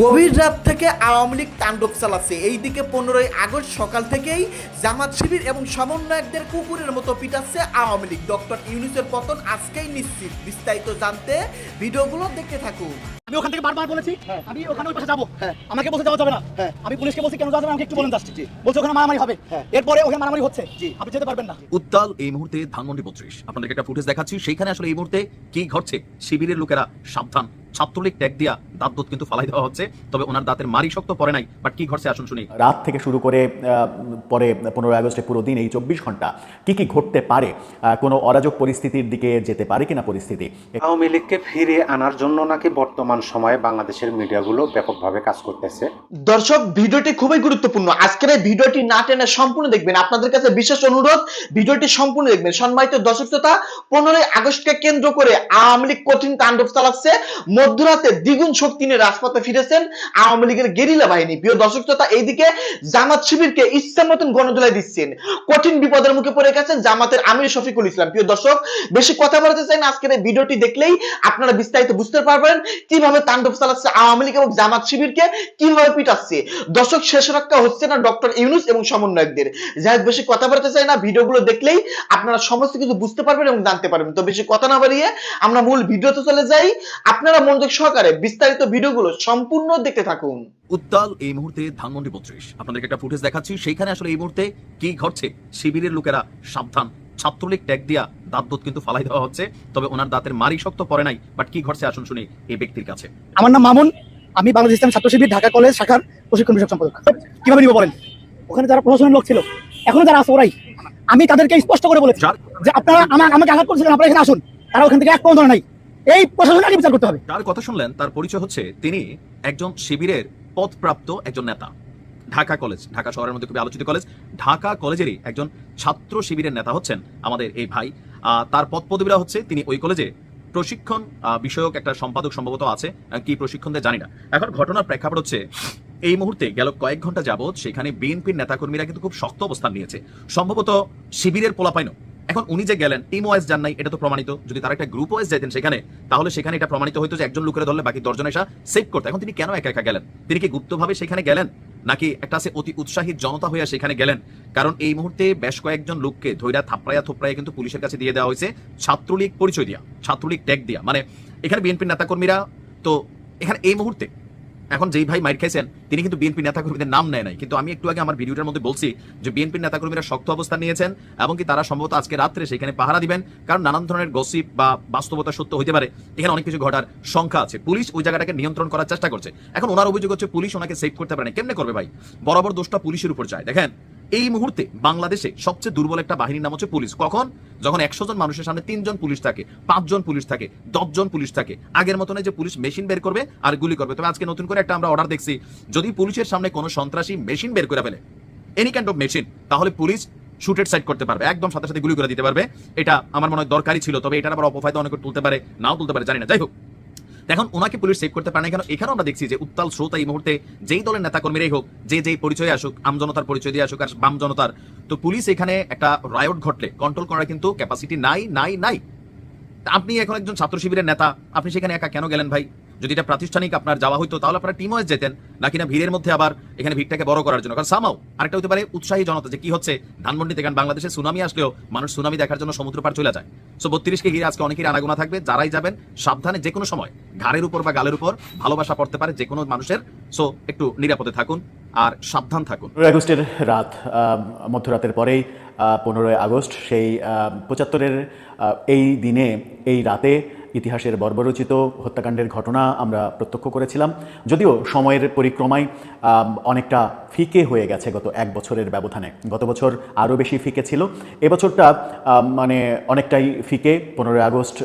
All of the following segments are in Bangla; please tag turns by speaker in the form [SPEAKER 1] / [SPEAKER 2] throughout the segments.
[SPEAKER 1] গভীর রাত থেকে আওয়ামী লীগ তাণ্ডব চালাচ্ছে। এইদিকে পনেরোই আগস্ট সকাল থেকেই জামাত শিবির এবং সমন্বয়কদের কুকুরের মতো পিটাচ্ছে আওয়ামী লীগ। ডক্টর ইউনুসের পতন আজকেই নিশ্চিত। বিস্তারিত জানতে ভিডিওগুলো দেখতে থাকুন।
[SPEAKER 2] আমি ওখান থেকে বারবার বলেছি আমি ওখানে ওই পাশে যাব। আমাকে বলতে যাওয়া যাবে না। আমি পুলিশকে বলছি কেন যাওয়া যাবে আমাকে একটু বলেন বলছে ওখানে মারামারি হবে। এরপরে ওখানে মারামারি হচ্ছে। আপনি যেতে পারবেন না।
[SPEAKER 3] উত্তাল এই মুহূর্তে ধানমন্ডি বত্রিশ। আপনাদেরকে একটা ফুটেজ দেখাচ্ছি। সেইখানে আসলে এই মুহূর্তে কি ঘটছে? শিবিরের লোকেরা সাবধান। ছাত্রলীগ ট্যাগ দিয়া দাঁত দুধ কিন্তু ফালাই দেওয়া হচ্ছে। তবে ওনার দাঁতের মারি শক্ত পড়ে নাই। বাট কি ঘটছে আসুন শুনি।
[SPEAKER 4] রাত থেকে শুরু করে আহ, পরে পনেরোই আগস্টে পুরো দিন এই চব্বিশ ঘণ্টা কি কি ঘটতে পারে? আহ, কোনো অরাজক পরিস্থিতির দিকে যেতে পারে কিনা পরিস্থিতি?
[SPEAKER 5] আওয়ামী লীগকে ফিরিয়ে আনার জন্য নাকি বর্তমান সময়ে বাংলাদেশের মিডিয়াগুলো ব্যাপকভাবে কাজ করতেছে।
[SPEAKER 6] দর্শক, ভিডিওটি খুবই গুরুত্বপূর্ণ। আজকের এই ভিডিওটি না টেনে সম্পূর্ণ দেখবেন। আপনাদের কাছে বিশেষ অনুরোধ, ভিডিওটি সম্পূর্ণ দেখবেন। সম্মানিত দর্শক শ্রোতা, পনেরোই আগস্টকে কেন্দ্র করে আওয়ামী লীগ কঠিন তাণ্ডব চালাচ্ছে। মধ্যরাতে দ্বিগুণ শক্তি নিয়ে রাজপথে ফিরেছেন আওয়ামী লীগের গেরিলা বাহিনী। প্রিয় দর্শক শ্রোতা, এইদিকে জামাত শিবিরকে ইচ্ছা মতন গণদোলাই দিচ্ছেন। কঠিন বিপদের মুখে পড়ে গেছেন জামাতের আমির শফিকুল ইসলাম। প্রিয় দর্শক, বেশি কথা বলতে চাই না। আজকের এই ভিডিওটি দেখলেই আপনারা বিস্তারিত বুঝতে পারবেন। কীভাবে তাণ্ডব চালাচ্ছে আওয়ামী লীগ এবং জামাত শিবিরকে? কীভাবে পিটাচ্ছে? দর্শক, শেষ রক্ষা হচ্ছে না ডক্টর ইউনুস এবং সমন্বয়কদের। যাই বেশি কথা বলতে চাই না, ভিডিওগুলো দেখলেই আপনারা সমস্ত কিছু বুঝতে পারবেন এবং জানতে পারবেন। তো বেশি কথা না বাড়িয়ে আমরা মূল ভিডিওতে চলে যাই। আপনারা মনোযোগ সহকারে বিস্তারিত ভিডিওগুলো সম্পূর্ণ দেখতে থাকুন।
[SPEAKER 3] উত্তাল এই মুহূর্তে ধানমন্ডি বত্রিশ আপনাদেরকে একটা ফুটেজ দেখাচ্ছি। সেইখানে আসলে এই মুহূর্তে কি ঘটছে? শিবিরের লোকেরা সাবধান। ছাত্রলীগ ট্যাগ দিয়া দাঁত দুধ কিন্তু ফালাই দেওয়া হচ্ছে। তবে ওনার দাঁতের মারি শক্ত পড়ে নাই বাট কি ঘটছে আসুন শুনি এই ব্যক্তির কাছে।
[SPEAKER 2] আমার নাম মামুন আমি বাংলাদেশ ইসলাম ছাত্র শিবির ঢাকা কলেজ শাখার প্রশিক্ষণ বিষয়ক সম্পাদক। কীভাবে নিব বলেন? ওখানে যারা প্রশাসনের লোক ছিল এখনও যারা আছে ওরাই। আমি তাদেরকে স্পষ্ট করে বলেছি যে আপনারা আমাকে আঘাত করেছিলেন আপনারা এখানে আসুন। তারা ওখান থেকে এক পর্যন্ত নাই। এই প্রশাসন আগে বিচার করতে হবে।
[SPEAKER 3] যার কথা শুনলেন তার পরিচয় হচ্ছে তিনি একজন শিবিরের পদপ্রাপ্ত একজন নেতা। ঢাকা কলেজ ঢাকা শহরের মধ্যে খুবই আলোচিত কলেজ। ঢাকা কলেজেরই একজন ছাত্র শিবিরের নেতা হচ্ছেন আমাদের এই ভাই। তার পদ পদবীরা হচ্ছে তিনি ওই কলেজে প্রশিক্ষণ বিষয়ক একটা সম্পাদক সম্ভবত আছে। কি প্রশিক্ষণ দেয় জানি না। এখন ঘটনার প্রেক্ষাপট হচ্ছে, এই মুহূর্তে গেল কয়েক ঘণ্টা যাবৎ সেখানে বিএনপির নেতাকর্মীরা কিন্তু খুব শক্ত অবস্থান নিয়েছে। সম্ভবত শিবিরের পোলাপাইনো এখন উনি যে গেলেন টিম ওয়াইজ যান নাই, এটা তো প্রমাণিত। যদি তারা একটা গ্রুপ ওয়াইজ যেতেন সেখানে, তাহলে সেখানে এটা প্রমাণিত হইতো যে একজন লোকের ধরলে বাকি দশজন এসা সেভ করতো। এখন তিনি কেন একা একা গেলেন? তিনি কি গুপ্তভাবে সেখানে গেলেন? নাকি একটা আছে অতি উৎসাহী জনতা হইয়া সেখানে গেলেন? কারণ এই মুহূর্তে বেশ কয়েকজন লোককে ধৈরা থাপড়াইয়া থোপড়াইয়া কিন্তু পুলিশের কাছে দিয়ে দেওয়া হয়েছে ছাত্রলীগ পরিচয় দিয়া, ছাত্রলীগ ট্যাগ দিয়া। মানে এখানে বিএনপির নেতাকর্মীরা, তো এখানে এই মুহূর্তে এখন যেই ভাই মাইর খাইছেন, তিনি কিন্তু বিএনপি নেতাকর্মীদের নাম নেয় নাই। কিন্তু আমি একটু আগে আমার ভিডিওটার মধ্যে বলছি যে বিএনপির নেতাকর্মীরা শক্ত অবস্থান নিয়েছেন এবং কি তারা সম্ভবত আজকে রাত্রে সেখানে পাহারা দিবেন, কারণ নানান ধরনের গসিপ বা বাস্তবতা সত্য হতে পারে। এখানে অনেক কিছু ঘটার সংখ্যা আছে। পুলিশ ওই জায়গাটাকে নিয়ন্ত্রণ করার চেষ্টা করছে। এখন ওনার অভিযোগ হচ্ছে পুলিশ ওনাকে সেভ করতে পারে না কেমনে করবে ভাই? বরাবর দোষটা পুলিশের উপর যায়। দেখেন এই মুহূর্তে বাংলাদেশে সবচেয়ে দুর্বল একটা বাহিনীর নাম হচ্ছে পুলিশ। কখন? যখন একশো জন মানুষের সামনে তিনজন পুলিশ থাকে, পাঁচজন পুলিশ থাকে, দশজন পুলিশ থাকে, আগের মতন যে পুলিশ মেশিন বের করবে আর গুলি করবে। তবে আজকে নতুন করে একটা আমরা অর্ডার দেখছি, যদি পুলিশের সামনে কোনো সন্ত্রাসী মেশিন বের করে ফেলে এনি কাইন্ড অফ মেশিন তাহলে পুলিশ শুটেড সাইড করতে পারবে, একদম সাথে সাথে গুলি করে দিতে পারবে। এটা আমার মনে হয় দরকারই ছিল, তবে এটার আবার অপফায়দা অনেকে তুলতে পারে, নাও তুলতে পারে, জানি না। যাই হোক। এখন ওনাকে পুলিশ সেভ করতে পারে না কেন? এখানেও আমরা দেখছি যে উত্তাল স্রোত এই মুহূর্তে যেই দলের নেতাকর্মীরাই হোক, যে যেই পরিচয় আসুক আমজনতার পরিচয় দিয়ে আসুক আর বাম জনতার, তো পুলিশ এখানে একটা রায়ট ঘটলে কন্ট্রোল করার কিন্তু ক্যাপাসিটি নাই নাই নাই। আপনি এখন একজন ছাত্র শিবিরের নেতা, আপনি সেখানে একা কেন গেলেন ভাই? যদি এটা প্রাতিষ্ঠানিক আপনার যাওয়া হইতো, তাহলে আপনারা টিম ওয়াইজ যেতেন নাকি না ভিড়ের মধ্যে আবার এখানে ভিড়টাকে বড় করার জন্য। কারণ সামাও আরেকটা হতে পারে উৎসাহী জনতা, যে কি হচ্ছে ধানমন্ডি থেকে কারণ বাংলাদেশে সুনামি আসলেও মানুষ সুনামি দেখার জন্য সমুদ্র পার চলে যায়। সো বত্রিশকে ঘিরে আজকে অনেকের আনাগোনা থাকবে, যারাই যাবেন, সাবধানে যে কোনো সময়, ঘাড়ের উপর বা গালের উপর ভালোবাসা পড়তে পারে যে কোনো মানুষের। সো একটু নিরাপদে থাকুন আর সাবধান থাকুন।
[SPEAKER 4] আগস্টের রাত মধ্যরাতের পরেই পনেরোই আগস্ট, সেই পঁচাত্তরের এই দিনে, এই রাতে ইতিহাসের বর্বরচিত হত্যাকাণ্ডের ঘটনা আমরা প্রত্যক্ষ করেছিলাম। যদিও সময়ের পরিক্রমায় অনেকটা ফিকে হয়ে গেছে গত এক বছরের ব্যবধানে। গত বছর আরও বেশি ফিকে ছিল। এবছরটা মানে অনেকটাই ফিকে। পনেরোই আগস্ট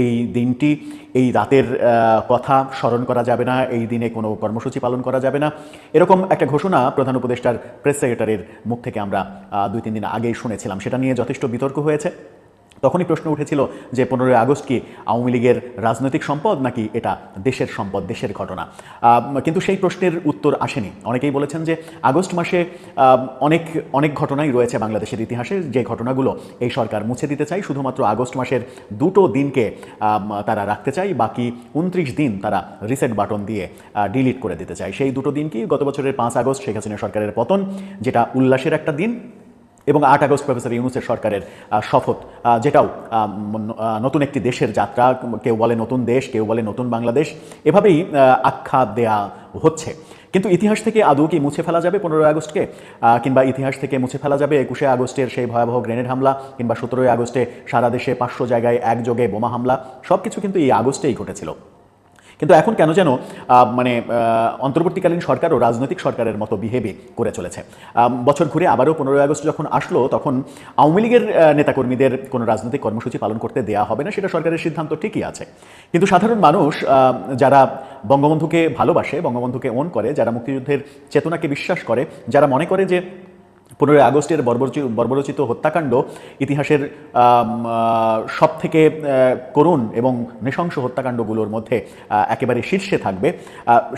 [SPEAKER 4] এই দিনটি, এই রাতের কথা স্মরণ করা যাবে না। এই দিনে কোনো কর্মসূচি পালন করা যাবে না। এরকম একটা ঘোষণা প্রধান উপদেষ্টার প্রেস সেক্রেটারির মুখ থেকে আমরা দুই তিন দিন আগেই শুনেছিলাম। সেটা নিয়ে যথেষ্ট বিতর্ক হয়েছে। তখনই প্রশ্ন উঠেছিল যে পনেরোই আগস্ট কি আওয়ামী লীগের রাজনৈতিক সম্পদ নাকি এটা দেশের সম্পদ, দেশের ঘটনা? কিন্তু সেই প্রশ্নের উত্তর আসেনি। অনেকেই বলেছেন যে আগস্ট মাসে অনেক অনেক ঘটনাই রয়েছে বাংলাদেশের ইতিহাসে। যে ঘটনাগুলো এই সরকার মুছে দিতে চাই শুধুমাত্র আগস্ট মাসের দুটো দিনকে তারা রাখতে চাই বাকি উনত্রিশ দিন তারা রিসেট বাটন দিয়ে ডিলিট করে দিতে চায়। সেই দুটো দিন কি গত বছরের পাঁচ আগস্ট শেখ হাসিনা সরকারের পতন, যেটা উল্লাসের একটা দিন এবং আট আগস্ট প্রফেসর ইউনুসের সরকারের শপথ যেটাও নতুন একটি দেশের যাত্রা, কেউ বলে নতুন দেশ, কেউ বলে নতুন বাংলাদেশ, এভাবেই আখ্যা দেয়া হচ্ছে। কিন্তু ইতিহাস থেকে আদৌ কি মুছে ফেলা যাবে পনেরোই আগস্টকে? কিংবা ইতিহাস থেকে মুছে ফেলা যাবে একুশে আগস্টের সেই ভয়াবহ গ্রেনেড হামলা, কিংবা সতেরোই আগস্টে সারা দেশে পাঁচশো জায়গায় একযোগে বোমা হামলা সব কিছু কিন্তু এই আগস্টেই ঘটেছিল। কিন্তু এখন কেন যেন মানে অন্তর্বর্তীকালীন সরকারও রাজনৈতিক সরকারের মতো বিহেভি করে চলেছে। বছর ঘুরে আবারও পনেরোই আগস্ট যখন আসলো, তখন আওয়ামী লীগের নেতাকর্মীদের কোনো রাজনৈতিক কর্মসূচি পালন করতে দেয়া হবে না, সেটা সরকারের সিদ্ধান্ত ঠিকই আছে। কিন্তু সাধারণ মানুষ যারা বঙ্গবন্ধুকে ভালোবাসে, বঙ্গবন্ধুকে ওন করে, যারা মুক্তিযুদ্ধের চেতনাকে বিশ্বাস করে, যারা মনে করে যে পনেরোই আগস্টের বর্বরচি বর্বরচিত হত্যাকাণ্ড ইতিহাসের সব থেকে করুণ এবং নৃশংস হত্যাকাণ্ডগুলোর মধ্যে একেবারে শীর্ষে থাকবে।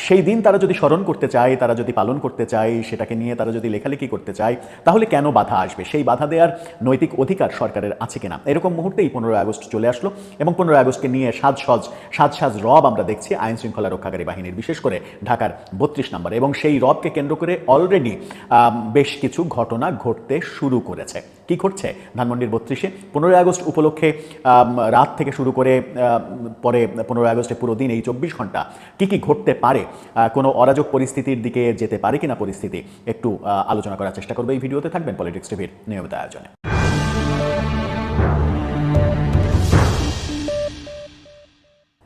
[SPEAKER 4] সেই দিন তারা যদি স্মরণ করতে চায়, তারা যদি পালন করতে চায়, সেটাকে নিয়ে তারা যদি লেখালেখি করতে চায়, তাহলে কেন বাধা আসবে? সেই বাধা দেওয়ার নৈতিক অধিকার সরকারের আছে কিনা? এরকম মুহূর্তেই পনেরোই আগস্ট চলে আসলো এবং পনেরোই আগস্টকে নিয়ে সাজসজ সাজ রব আমরা দেখছি আইন শৃঙ্খলা রক্ষাকারী বাহিনীর, বিশেষ করে ঢাকার বত্রিশ নম্বর এবং সেই রবকে কেন্দ্র করে অলরেডি বেশ কিছু ঘটনা ঘটতে শুরু করেছে। কি ঘটছে? ধানমন্ডির বত্রিশে পনেরোই আগস্ট উপলক্ষে রাত থেকে শুরু করে পরে পনেরোই আগস্টে পুরো দিন এই চব্বিশ ঘণ্টা কি কি ঘটতে পারে? কোনো অরাজক পরিস্থিতির দিকে যেতে পারে কিনা পরিস্থিতি? একটু আলোচনা করার চেষ্টা করব এই ভিডিওতে। থাকবেন পলিটিক্স টিভির নিয়মিত আয়োজনে।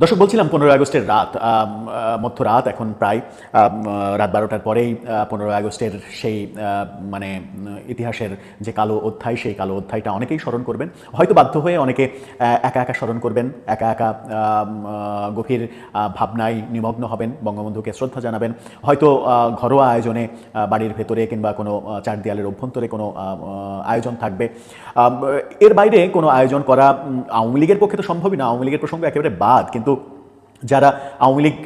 [SPEAKER 4] দর্শক, বলছিলাম পনেরোই আগস্টের রাত মধ্যরাত, এখন প্রায় রাত বারোটার পরেই পনেরোই আগস্টের সেই মানে ইতিহাসের যে কালো অধ্যায়, সেই কালো অধ্যায়টা অনেকেই স্মরণ করবেন। হয়তো বাধ্য হয়ে অনেকে একা একা স্মরণ করবেন, একা একা গভীর ভাবনায় নিমগ্ন হবেন, বঙ্গবন্ধুকে শ্রদ্ধা জানাবেন। হয়তো ঘরোয়া আয়োজনে বাড়ির ভেতরে কিংবা কোনো চার দেয়ালের অভ্যন্তরে কোনো আয়োজন থাকবে। এর বাইরে কোনো আয়োজন করা আওয়ামী লীগের পক্ষে তো সম্ভবই না। আওয়ামী লীগের প্রসঙ্গ একেবারে বাদ, কিন্তু যারা আওয়ামী লীগ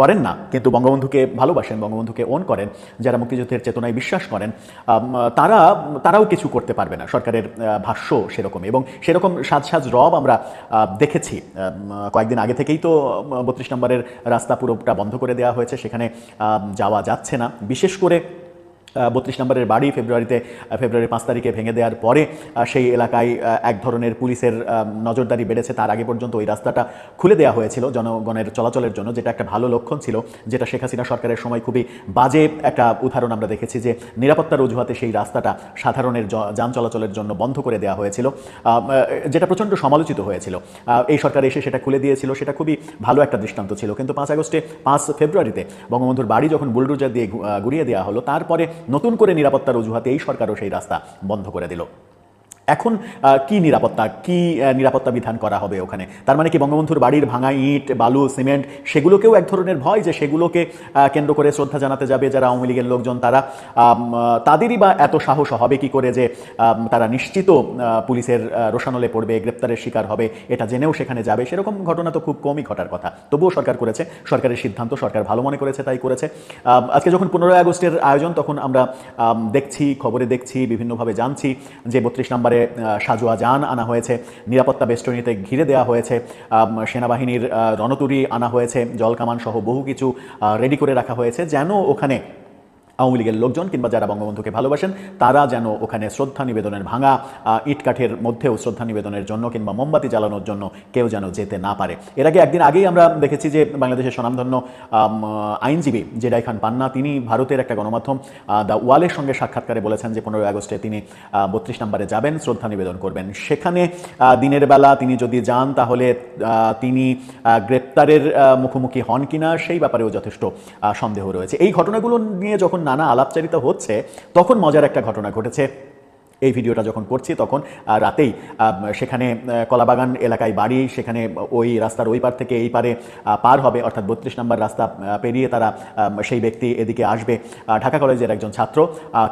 [SPEAKER 4] করেন না, কিন্তু বঙ্গবন্ধুকে ভালোবাসেন, বঙ্গবন্ধুকে ওন করেন, যারা মুক্তিযুদ্ধের চেতনায় বিশ্বাস করেন তারা, তারাও কিছু করতে পারবে না, সরকারের ভাষ্য সেরকম এবং সেরকম সাজ সাজ রব আমরা দেখেছি কয়েকদিন আগে থেকেই তো বত্রিশ নম্বরের রাস্তা পুরোটা বন্ধ করে দেওয়া হয়েছে, সেখানে যাওয়া যাচ্ছে না। বিশেষ করে বত্রিশ নম্বরের বাড়ি ফেব্রুয়ারিতে ফেব্রুয়ারি পাঁচ তারিখে ভেঙে দেওয়ার পরে সেই এলাকায় এক ধরনের পুলিশের নজরদারি বেড়েছে। তার আগে পর্যন্ত ওই রাস্তাটা খুলে দেওয়া হয়েছিল জনগণের চলাচলের জন্য, যেটা একটা ভালো লক্ষণ ছিল, যেটা শেখ হাসিনা সরকারের সময় খুবই বাজে একটা উদাহরণ আমরা দেখেছি যে, নিরাপত্তার অজুহাতে সেই রাস্তাটা সাধারণের যান চলাচলের জন্য বন্ধ করে দেওয়া হয়েছিল। যেটা প্রচণ্ড সমালোচিত হয়েছিল। এই সরকার এসে সেটা খুলে দিয়েছিল, সেটা খুবই ভালো একটা দৃষ্টান্ত ছিল। কিন্তু পাঁচ আগস্টে, পাঁচ ফেব্রুয়ারিতে বঙ্গবন্ধুর বাড়ি যখন বুলডোজার দিয়ে ঘুরিয়ে দেওয়া হলো, তারপরে নতুন করে নিরাপত্তার অজুহাতে এই সরকারও সেই রাস্তা বন্ধ করে দিল। এখন কি নিরাপত্তা কি নিরাপত্তা বিধান করা হবে ওখানে? তার মানে কি বঙ্গবন্ধুর বাড়ির ভাঙা ইট, বালু, সিমেন্ট, সেগুলোকেও এক ধরনের ভয় যে সেগুলোকে কেন্দ্র করে শ্রদ্ধা জানাতে যাবে যারা আওয়ামী লীগের লোকজন, তারা তাদেরই বা এত সাহস হবে কি করে যে তারা নিশ্চিত পুলিশের রোশানলে পড়বে, গ্রেপ্তারের শিকার হবে, এটা জেনেও সেখানে যাবে। সেরকম ঘটনা তো খুব কমই ঘটার কথা। তবুও সরকার করেছে, সরকারের সিদ্ধান্ত, সরকার ভালো মনে করেছে, তাই করেছে। আজকে যখন পনেরোই আগস্টের আয়োজন, তখন আমরা দেখছি, খবরে দেখছি, বিভিন্নভাবে জানছি যে বত্রিশ নম্বরে আহ, সাজোয়া যান আনা হয়েছে নিরাপত্তা বেষ্টনীতে ঘিরে দেওয়া হয়েছে সেনাবাহিনীর রণতুরি রণতরী আনা হয়েছে জলকামান সহ বহু কিছু রেডি করে রাখা হয়েছে যেন ওখানে আওয়ামী লীগের লোকজন কিংবা যারা বঙ্গবন্ধুকে ভালোবাসেন, তারা যেন ওখানে শ্রদ্ধা নিবেদনের ভাঙা ইটকাঠের মধ্যেও শ্রদ্ধা নিবেদনের জন্য কিংবা মোমবাতি জ্বালানোর জন্য কেউ যেন যেতে না পারে। এর আগে একদিন আগেই আমরা দেখেছি যে বাংলাদেশের স্বনামধন্য আইনজীবী জেডাই খান পান্না, তিনি ভারতের একটা গণমাধ্যম দ্য ওয়ালের সঙ্গে সাক্ষাৎকারে বলেছেন যে পনেরোই আগস্টে তিনি বত্রিশ নম্বরে যাবেন, শ্রদ্ধা নিবেদন করবেন। সেখানে দিনের বেলা তিনি যদি যান, তাহলে তিনি গ্রেপ্তারের মুখোমুখি হন কিনা, সেই ব্যাপারেও যথেষ্ট সন্দেহ রয়েছে। এই ঘটনাগুলো নিয়ে যখন নানা আলাপচারিতা হচ্ছে তখন মজার একটা ঘটনা ঘটেছে। এই ভিডিওটা যখন করছি, তখন রাতেই সেখানে কলাবাগান এলাকায় বাড়ি, সেখানে ওই রাস্তার ওই পার থেকে এই পারে পার হবে, অর্থাৎ বত্রিশ নম্বর রাস্তা পেরিয়ে তারা সেই ব্যক্তি এদিকে আসবে। ঢাকা কলেজের একজন ছাত্র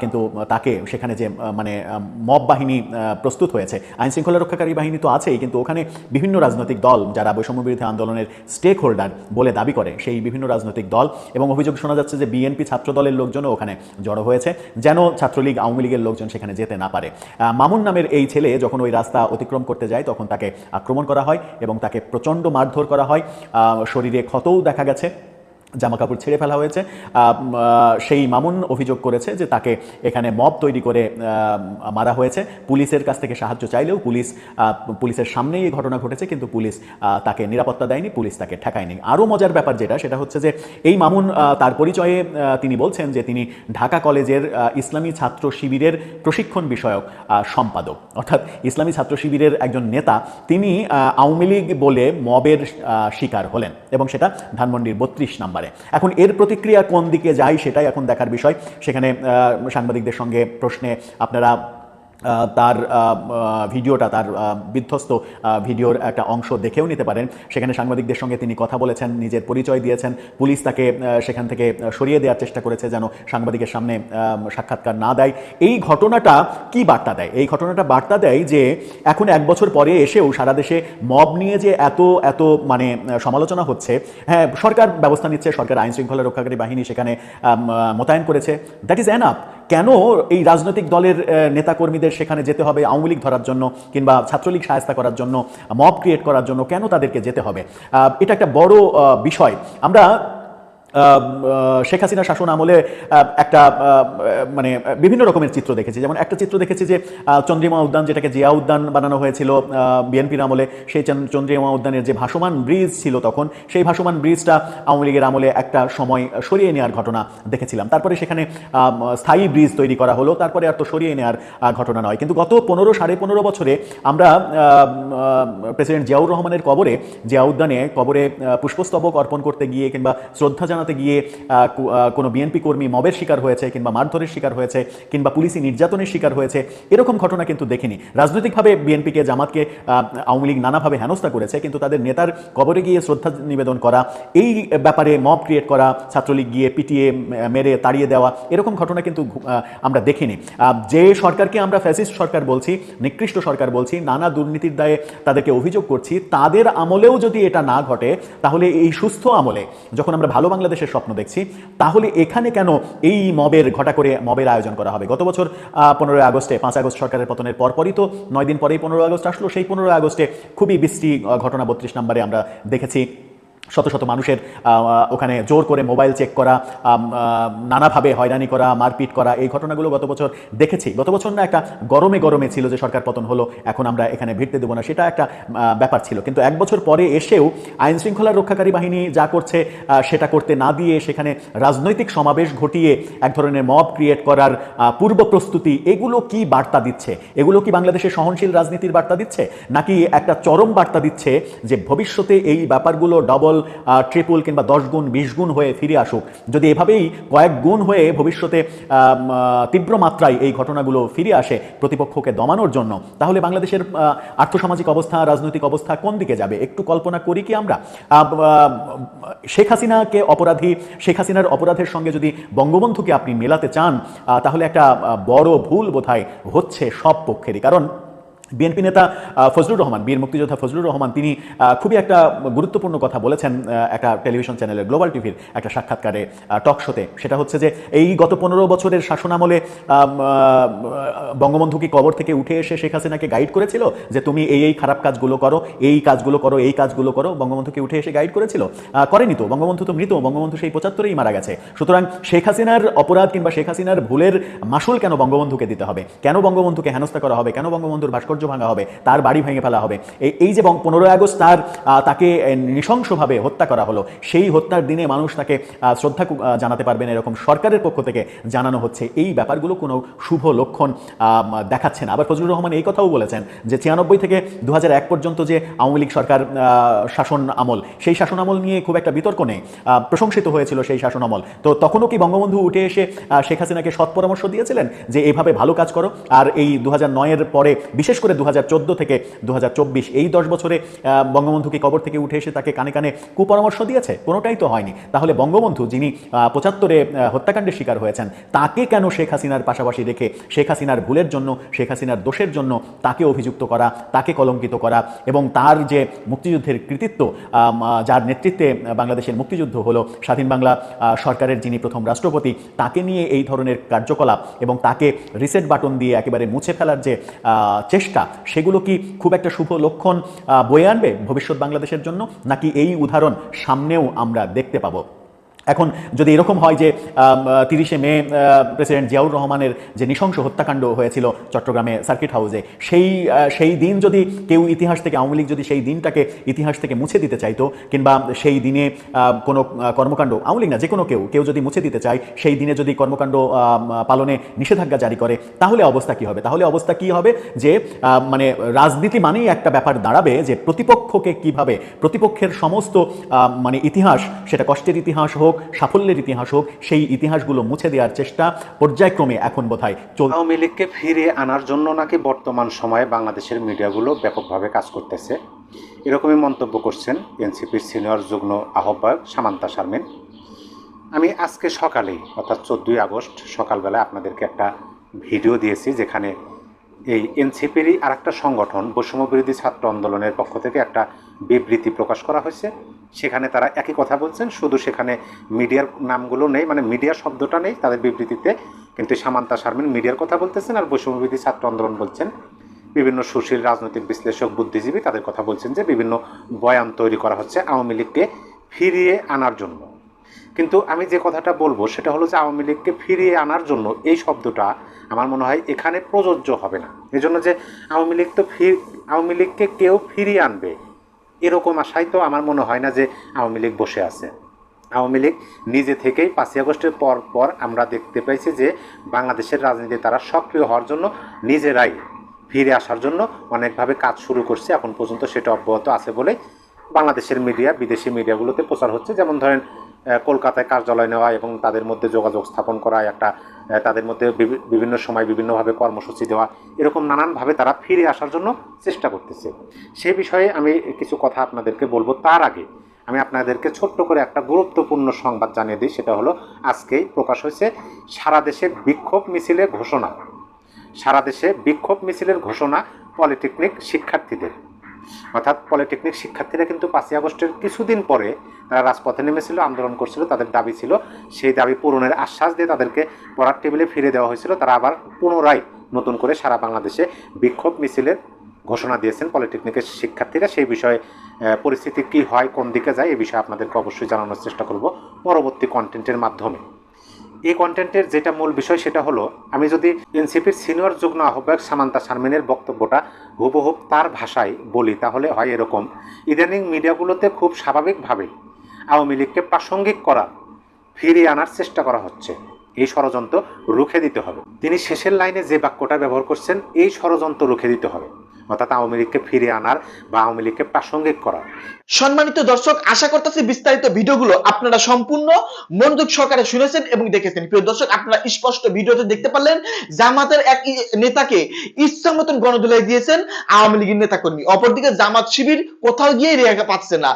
[SPEAKER 4] কিন্তু তাকে সেখানে যে মানে মব বাহিনী প্রস্তুত হয়েছে। আইন শৃঙ্খলা রক্ষাকারী বাহিনী তো আছেই, কিন্তু ওখানে বিভিন্ন রাজনৈতিক দল, যারা বৈষম্য বিরোধী আন্দোলনের স্টেক হোল্ডার বলে দাবি করে, সেই বিভিন্ন রাজনৈতিক দল এবং অভিযোগ শোনা যাচ্ছে যে বিএনপি ছাত্র দলের লোকজনও ওখানে জড়ো হয়েছে। যেন ছাত্রলীগ, আওয়ামী লীগের লোকজন সেখানে যেতে না পারে। মামুন নামের এই ছেলে যখন ওই রাস্তা অতিক্রম করতে যায়, তখন তাকে আক্রমণ করা হয় এবং তাকে প্রচণ্ড মারধর করা হয়। শরীরে ক্ষতও দেখা গেছে। জামা কাপড় ছেড়ে ফেলা হয়েছে। সেই মামুন অভিযোগ করেছে যে তাকে এখানে মব তৈরি করে মারা হয়েছে। পুলিশের কাছ থেকে সাহায্য চাইলেও পুলিশ পুলিশের সামনেই এই ঘটনা ঘটেছে, কিন্তু পুলিশ তাকে নিরাপত্তা দেয়নি, পুলিশ তাকে ঠেকায়নি। আরও মজার ব্যাপার যেটা, সেটা হচ্ছে যে এই মামুন তার পরিচয়ে তিনি বলছেন যে তিনি ঢাকা কলেজের ইসলামী ছাত্র শিবিরের প্রশিক্ষণ বিষয়ক সম্পাদক। অর্থাৎ ইসলামী ছাত্র শিবিরের একজন নেতা, তিনি আওয়ামী লীগ বলে মবের শিকার হলেন এবং সেটা ধানমন্ডির বত্রিশ নম্বরে এখন এর প্রতিক্রিয়া কোন দিকে যায় সেটাই এখন দেখার বিষয়। সেখানে সাংবাদিকদের সঙ্গে প্রশ্নে আপনারা তার ভিডিওটা, তার বিধ্বস্ত ভিডিওর একটা অংশ দেখেও নিতে পারেন। সেখানে সাংবাদিকদের সঙ্গে তিনি কথা বলেছেন, নিজের পরিচয় দিয়েছেন। পুলিশ তাকে সেখান থেকে সরিয়ে দেওয়ার চেষ্টা করেছে যেন সাংবাদিকের সামনে সাক্ষাৎকার না দেয়। এই ঘটনাটা কি বার্তা দেয়? এই ঘটনাটা বার্তা দেয় যে, এখন এক বছর পরে এসেও সারা দেশে মব নিয়ে যে এত এত মানে সমালোচনা হচ্ছে হ্যাঁ সরকার ব্যবস্থা নিচ্ছে, সরকার আইন শৃঙ্খলা রক্ষাকারী বাহিনী সেখানে মোতায়েন করেছে। দ্যাট ইজ এনাফ কেন এই রাজনৈতিক দলের নেতাকর্মীদের সেখানে যেতে হবে আওয়ামী লীগ ধরার জন্য কিংবা ছাত্রলীগ সাহায্য করার জন্য মব ক্রিয়েট করার জন্য কেন তাদেরকে যেতে হবে? এটা একটা বড় বিষয়। আমরা শেখ হাসিনা শাসন আমলে একটা মানে বিভিন্ন রকমের চিত্র দেখেছি। যেমন একটা চিত্র দেখেছি যে চন্দ্রিমা উদ্যান, যেটাকে জিয়া উদ্যান বানানো হয়েছিল বিএনপির আমলে, সেই চন- চন্দ্রিমা উদ্যানের যে ভাসমান ব্রিজ ছিল তখন, সেই ভাসমান ব্রিজটা আওয়ামী লীগের আমলে একটা সময় সরিয়ে নেওয়ার ঘটনা দেখেছিলাম। তারপরে সেখানে স্থায়ী ব্রিজ তৈরি করা হলো, তারপরে আর তো সরিয়ে নেওয়ার ঘটনা নয়। কিন্তু গত পনেরো, সাড়ে পনেরো বছরে আমরা প্রেসিডেন্ট জিয়াউর রহমানের কবরে, জিয়া উদ্যানে কবরে পুষ্পস্তবক অর্পণ করতে গিয়ে কিংবা শ্রদ্ধা জানাতে গিয়ে আহ, কোনো বিএনপি কর্মী মবের শিকার হয়েছে কিংবা মারধরের শিকার হয়েছে কিংবা পুলিশি নির্যাতনের শিকার হয়েছে এরকম ঘটনা কিন্তু দেখিনি। রাজনৈতিকভাবে বিএনপিকে জামাতকে আওয়ামী লীগ নানাভাবে হেনস্থা করেছে কিন্তু তাদের নেতার কবরে গিয়ে শ্রদ্ধা নিবেদন করা এই ব্যাপারে মব ক্রিয়েট করা ছাত্রলীগ গিয়ে পিটিয়ে মেরে তাড়িয়ে দেওয়া এরকম ঘটনা কিন্তু আমরা দেখিনি। যে সরকারকে আমরা ফ্যাসিস্ট সরকার বলছি নিকৃষ্ট সরকার বলছি নানা দুর্নীতির দায়ে তাদেরকে অভিযোগ করছি তাদের আমলেও যদি এটা না ঘটে তাহলে এই সুস্থ আমলে যখন আমরা ভালো বাংলাদেশের স্বপ্ন দেখছি। তাহলে এখানে কেন এই মবের ঘটা করে মবের আয়োজন করা হবে? গত বছর পনেরোই আগস্টে, পাঁচ আগস্ট সরকারের পতনের পরপরই তো নয় দিন পরেই পনেরোই আগস্ট আসলো। সেই পনেরোই আগস্টে খুবই বৃষ্টি ঘটনা বত্রিশ নম্বরে আমরা দেখেছি। শত শত মানুষের ওখানে জোর করে মোবাইল চেক করা নানাভাবে হয়রানি করা, মারপিট করা, এই ঘটনাগুলো গত বছর দেখেছি। গত বছর না একটা গরমে গরমে ছিল যে সরকার পতন হলো, এখন আমরা এখানে ভিড়তে দেবো না, সেটা একটা ব্যাপার ছিল। কিন্তু এক বছর পরে এসেও আইন শৃঙ্খলা রক্ষাকারী বাহিনী যা করছে সেটা করতে না দিয়ে সেখানে রাজনৈতিক সমাবেশ ঘটিয়ে এক ধরনের মব ক্রিয়েট করার পূর্ব প্রস্তুতি, এগুলো কি বার্তা দিচ্ছে? এগুলো কি বাংলাদেশের সহনশীল রাজনীতির বার্তা দিচ্ছে? নাকি একটা চরম বার্তা দিচ্ছে যে ভবিষ্যতে এই ব্যাপারগুলো ডবল ট্রিপল কিংবা দশ গুণ, বিশ গুণ হয়ে ফিরে আসুক। যদি এভাবেই কয়েক গুণ হয়ে ভবিষ্যতে তীব্র মাত্রায় এই ঘটনাগুলো ফিরে আসে প্রতিপক্ষকে দমানোর জন্য, তাহলে বাংলাদেশের আর্থসামাজিক অবস্থা, রাজনৈতিক অবস্থা কোন দিকে যাবে? একটু কল্পনা করি কি আমরা? শেখ হাসিনাকে অপরাধী, শেখ হাসিনার অপরাধের সঙ্গে যদি বঙ্গবন্ধুকে আপনি মেলাতে চান তাহলে একটা বড় ভুল বোধহয় হচ্ছে সব পক্ষেরই। কারণ বিএনপি নেতা ফজলুর রহমান, বীর মুক্তিযোদ্ধা ফজলুর রহমান, তিনি খুবই একটা গুরুত্বপূর্ণ কথা বলেছেন একটা টেলিভিশন চ্যানেলের গ্লোবাল টিভির একটা সাক্ষাৎকারে টক শোতে। সেটা হচ্ছে যে এই গত পনেরো বছরের শাসনামলে বঙ্গবন্ধু কি কবর থেকে উঠে এসে শেখ হাসিনাকে গাইড করেছিল? যে তুমি এই এই খারাপ কাজগুলো করো, এই কাজগুলো করো, এই কাজগুলো করো, বঙ্গবন্ধুকে উঠে এসে গাইড করেছিল? করেনি তো, বঙ্গবন্ধু তো মৃত, বঙ্গবন্ধু সেই পঁচাত্তরেই মারা গেছে। সুতরাং শেখ হাসিনার অপরাধ কিংবা শেখ হাসিনার ভুলের মাসুল কেন বঙ্গবন্ধুকে দিতে হবে? কেন বঙ্গবন্ধুকে হেনস্থা করা হবে? কেন বঙ্গবন্ধুর ভাস্কর্য ভাস্কর্য ভাঙা হবে, তার বাড়ি ভেঙে ফেলা হবে। এই যে পনেরোই আগস্ট তার তাকে নৃশংসভাবে হত্যা করা হলো, সেই হত্যার দিনে মানুষ তাকে শ্রদ্ধা জানাতে পারবেন এরকম সরকারের পক্ষ থেকে জানানো হচ্ছে। এই ব্যাপারগুলো কোনো শুভ লক্ষণ দেখাচ্ছে না। আবার ফজলুর রহমান এই কথাও বলেছেন যে ছিয়ানব্বই থেকে দু হাজার এক পর্যন্ত যে আওয়ামী লীগ সরকার শাসন আমল, সেই শাসন আমল নিয়ে খুব একটা বিতর্ক নেই প্রশংসিত হয়েছিল সেই শাসন আমল। তো তখনও কি বঙ্গবন্ধু উঠে এসে শেখ হাসিনাকে সৎ পরামর্শ দিয়েছিলেন যে এভাবে ভালো কাজ করো? আর এই দু হাজার পরে বিশেষ করে দু হাজার চোদ্দ থেকে দু হাজার চব্বিশ এই দশ বছরে বঙ্গবন্ধুকে কবর থেকে উঠে এসে তাকে কানে কানে কুপরামর্শ দিয়েছে? কোনোটাই তো হয়নি। তাহলে বঙ্গবন্ধু যিনি পঁচাত্তরে হত্যাকাণ্ডের শিকার হয়েছেন তাকে কেন শেখ হাসিনার পাশাপাশি রেখে শেখ হাসিনার ভুলের জন্য শেখ হাসিনার দোষের জন্য তাকে অভিযুক্ত করা তাকে কলঙ্কিত করা এবং তার যে মুক্তিযুদ্ধের কৃতিত্ব যার নেতৃত্বে বাংলাদেশের মুক্তিযুদ্ধ হলো স্বাধীন বাংলা সরকারের যিনি প্রথম রাষ্ট্রপতি তাকে নিয়ে এই ধরনের কার্যকলাপ এবং তাকে রিসেট বাটন দিয়ে একেবারে মুছে ফেলার যে আহ, চেষ্টা, সেগুলো কি খুব একটা শুভ লক্ষণ বয়ে আনবে ভবিষ্যৎ বাংলাদেশের জন্য? নাকি এই উদাহরণ সামনেও আমরা দেখতে পাবো? এখন যদি এরকম হয় যে তিরিশে মে প্রেসিডেন্ট জিয়াউর রহমানের যে নৃশংস হত্যাকাণ্ড হয়েছিল চট্টগ্রামে সার্কিট হাউসে, সেই সেই দিন যদি কেউ ইতিহাস থেকে, আওয়ামী লীগ যদি সেই দিনটাকে ইতিহাস থেকে মুছে দিতে চাইতো, কিংবা সেই দিনে কোনো কর্মকাণ্ড, আওয়ামী লীগ না, যে কোনো কেউ কেউ যদি মুছে দিতে চায়, সেই দিনে যদি কর্মকাণ্ড পালনে নিষেধাজ্ঞা জারি করে, তাহলে অবস্থা কি হবে? তাহলে অবস্থা কি হবে? যে মানে রাজনীতি মানেই একটা ব্যাপার দাঁড়াবে যে, প্রতিপক্ষকে কীভাবে, প্রতিপক্ষের সমস্ত মানে ইতিহাস, সেটা কষ্টের ইতিহাস হোক সাফল্যের ইতিহাস হোক, সেই ইতিহাসগুলো মুছে দেওয়ার চেষ্টা পর্যায়ক্রমে এখন বোধহয় চল
[SPEAKER 5] আওয়ামী লীগকে ফিরিয়ে আনার জন্য নাকি বর্তমান সময়ে বাংলাদেশের মিডিয়াগুলো ব্যাপকভাবে কাজ করতেছে? এরকমই মন্তব্য করছেন এনসিপির সিনিয়র যুগ্ম আহ্বায়ক সামান্তা শারমিন। আমি আজকে সকালেই, অর্থাৎ চোদ্দোই আগস্ট সকালবেলা আপনাদেরকে একটা ভিডিও দিয়েছি যেখানে এই এনসিপিরই আর একটা সংগঠন বৈষম্য বিরোধী ছাত্র আন্দোলনের পক্ষ থেকে একটা বিবৃতি প্রকাশ করা হয়েছে। সেখানে তারা একই কথা বলছেন, শুধু সেখানে মিডিয়ার নামগুলো নেই মানে মিডিয়া শব্দটা নেই, তাদের বিবৃতিতে কিন্তু সামান্তা শারমিন মিডিয়ার কথা বলতেছেন আর বৈষম্য বিরোধী ছাত্র আন্দোলন বলছেন। বিভিন্ন সুশীল রাজনৈতিক বিশ্লেষক, বুদ্ধিজীবী তাদের কথা বলছেন যে বিভিন্ন বয়ান তৈরি করা হচ্ছে আওয়ামী লীগকে ফিরিয়ে আনার জন্য। কিন্তু আমি যে কথাটা বলব সেটা হলো যে আওয়ামী লীগকে ফিরিয়ে আনার জন্য এই শব্দটা আমার মনে হয় এখানে প্রযোজ্য হবে না। এজন্য যে আওয়ামী লীগ তো ফির আওয়ামী লীগকে কেউ ফিরিয়ে আনবে এরকম আশায় তো আমার মনে হয় না যে আওয়ামী লীগ বসে আছে। আওয়ামী লীগ নিজে থেকেই পাঁচই আগস্টের পর পর আমরা দেখতে পাইছি যে বাংলাদেশের রাজনীতি তারা সক্রিয় হওয়ার জন্য নিজেরাই ফিরে আসার জন্য অনেকভাবে কাজ শুরু করছে। এখন পর্যন্ত সেটা অব্যাহত আছে বলে বাংলাদেশের মিডিয়া, বিদেশি মিডিয়াগুলোতে প্রচার হচ্ছে। যেমন ধরেন কলকাতায় কার্যালয় নেওয়া এবং তাদের মধ্যে যোগাযোগ স্থাপন করা, একটা তাদের মধ্যে বিভিন্ন সময় বিভিন্নভাবে কর্মসূচি দেওয়া, এরকম নানানভাবে তারা ফিরে আসার জন্য চেষ্টা করতেছে। সে বিষয়ে আমি কিছু কথা আপনাদেরকে বলব তার আগে। আমি আপনাদেরকে ছোট্ট করে একটা গুরুত্বপূর্ণ সংবাদ জানিয়ে দিই, সেটা হলো আজকেই প্রকাশ হয়েছে সারা দেশে বিক্ষোভ মিছিলে ঘোষণা। সারা দেশে বিক্ষোভ মিছিলের ঘোষণা পলিটেকনিক শিক্ষার্থীদের। অর্থাৎ পলিটেকনিক শিক্ষার্থীরা কিন্তু পাঁচই আগস্টের কিছুদিন পরে তারা রাজপথে নেমেছিল, আন্দোলন করছিল, তাদের দাবি ছিল। সেই দাবি পূরণের আশ্বাস দিয়ে তাদেরকে পড়ার টেবিলে ফিরে দেওয়া হয়েছিল। তারা আবার পুনরায় নতুন করে সারা বাংলাদেশে বিক্ষোভ মিছিলের ঘোষণা দিয়েছেন পলিটেকনিকের শিক্ষার্থীরা। সেই বিষয়ে পরিস্থিতি কী হয়, কোন দিকে যায়, এ বিষয়ে আপনাদেরকে অবশ্যই জানানোর চেষ্টা করব পরবর্তী কন্টেন্টের মাধ্যমে। এই কন্টেন্টের যেটা মূল বিষয় সেটা হলো, আমি যদি এনসিপির সিনিয়র যুগ্ম আহ্বায়ক সামান্তা শারমিনের বক্তব্যটা হুবহুব তার ভাষায় বলি, তাহলে হয় এরকম, ইদানিং মিডিয়াগুলোতে খুব স্বাভাবিকভাবে আওয়ামী লীগকে প্রাসঙ্গিক করা, ফিরিয়ে আনার চেষ্টা করা হচ্ছে। এই ষড়যন্ত্র রুখে দিতে হবে। তিনি শেষের লাইনে যে বাক্যটা ব্যবহার করছেন, এই ষড়যন্ত্র রুখে দিতে হবে। অর্থাৎ আওয়ামী লীগকে ফিরিয়ে আনার বা আওয়ামী লীগকে প্রাসঙ্গিক করার।
[SPEAKER 6] সম্মানিত দর্শক, আশা করতেছি বিস্তারিত ভিডিওগুলো আপনারা সম্পূর্ণ মনোযোগ সহকারে শুনেছেন এবং দেখেছেন। প্রিয় দর্শক, আপনারা স্পষ্ট ভিডিওতে দেখতে পারলেন, জামাতের এক নেতাকে ইচ্ছা মতন গণদোলাই দিয়েছেন আওয়ামী লীগের নেতা কর্মী অপরদিকে জামাত শিবির কোথাও গিয়ে রেহাই পাচ্ছে না।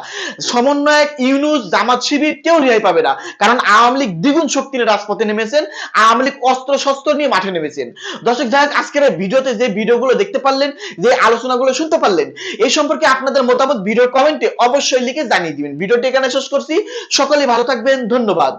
[SPEAKER 6] সমন্বয়ক ইউনুস জামাত শিবির কেউ রেহাই পাবে না। কারণ আওয়ামী লীগ দ্বিগুণ শক্তি নিয়ে রাজপথে নেমেছেন, আওয়ামী লীগ অস্ত্র শস্ত্র নিয়ে মাঠে নেমেছেন। দর্শক, যাই হোক, আজকের ভিডিওতে যে ভিডিওগুলো দেখতে পারলেন, যে আলোচনাগুলো শুনতে পারলেন। এই সম্পর্কে আপনাদের মতামত ভিডিওর কমেন্টে অবশ্যই লিখে জানিয়ে দিবেন। ভিডিওটি এখানে শেষ করছি। সকলে ভালো থাকবেন। ধন্যবাদ।